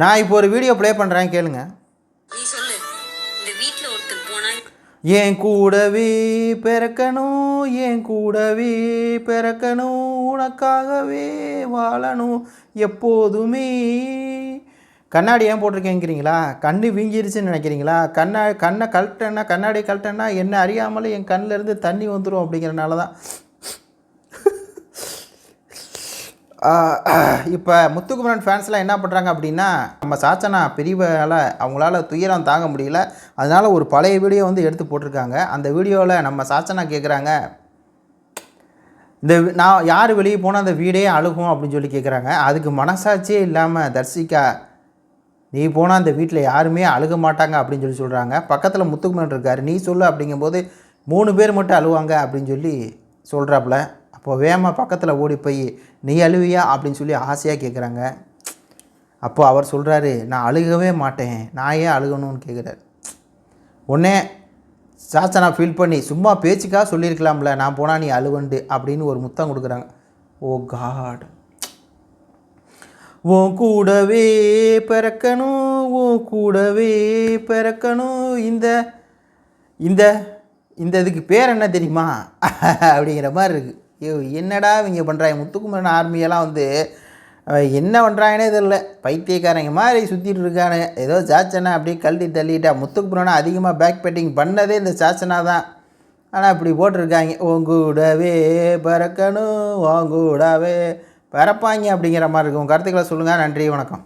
நான் இப்போ ஒரு வீடியோ ப்ளே பண்ணுறேன் கேளுங்க. என் கூடவே பிறக்கணும் என் கூடவே பிறக்கணும் உனக்காகவே வாழணும் எப்போதுமே. கண்ணாடி ஏன் போட்டிருக்கேங்கிறீங்களா? கண்ணு வீங்கிருச்சுன்னு நினைக்கிறீங்களா? கண்ணா கண்ணை கழட்டேன்னா கண்ணாடி கழட்டேன்னா என்ன அறியாமலே என் கண்ணுல இருந்து தண்ணி வந்துடும் அப்படிங்கிறனால தான் இப்போ முத்துக்குமரன் ஃபேன்ஸ்லாம் என்ன பண்ணுறாங்க அப்படின்னா நம்ம சாச்சனா பிரிவால் அவங்களால துயரம் தாங்க முடியல. அதனால் ஒரு பழைய வீடியோ வந்து எடுத்து போட்டிருக்காங்க. அந்த வீடியோவில் நம்ம சாச்சனா கேட்குறாங்க இந்த நான் யார் வெளியே போனால் அந்த வீடே அழுகும் அப்படின்னு சொல்லி கேட்குறாங்க அதுக்கு மனசாட்சியே இல்லாமல் தர்சிகா நீ போனால் அந்த வீட்டில் யாருமே அழுக மாட்டாங்க அப்படின்னு சொல்லி சொல்கிறாங்க பக்கத்தில் முத்துக்குமரன் இருக்கார் நீ சொல்லு அப்படிங்கும்போது மூணு பேர் மட்டும் அழுவாங்க அப்படின்னு சொல்லி சொல்கிறாப்புல அப்போ வேமா பக்கத்தில் ஓடி போய் நீ அழுவியா? அப்படின்னு சொல்லி ஆசையாக கேட்குறாங்க அப்போ அவர் சொல்கிறாரு நான் அழுகவே மாட்டேன். நான் ஏன் அழுகணும்னு? கேட்குறாரு உடனே சாச்சனா ஃபீல் பண்ணி சும்மா பேச்சுக்காக சொல்லியிருக்கலாம்ல. நான் போனால் நீ அழுவண்டு அப்படின்னு ஒரு முத்தம் கொடுக்குறாங்க. Oh God. உன் கூடவே பிறக்கணும் உன் கூடவே பிறக்கணும். இந்த இந்த இந்த இதுக்கு பேர் என்ன தெரியுமா? அப்படிங்கிற மாதிரி இருக்குது என்னடா இவங்க பண்ணுறாங்க முத்துக்குமரன் ஆர்மியெல்லாம் வந்து என்ன பண்ணுறாங்கன்னே தெரில பைத்தியக்காரங்க மாதிரி சுற்றிட்டு இருக்கானுங்க ஏதோ சாச்சனா அப்படியே கழட்டி தள்ளிட்டா. முத்துக்குமரனை அதிகமாக பேக் பேட்டிங் பண்ணதே இந்த சாச்சனா தான். ஆனால் இப்படி போட்டிருக்காங்க. உங்கூடவே பறக்கணும் உங்கூடவே பறப்பாங்க அப்படிங்கிற மாதிரி இருக்கும். கருத்துக்களை சொல்லுங்கள் நன்றி வணக்கம்.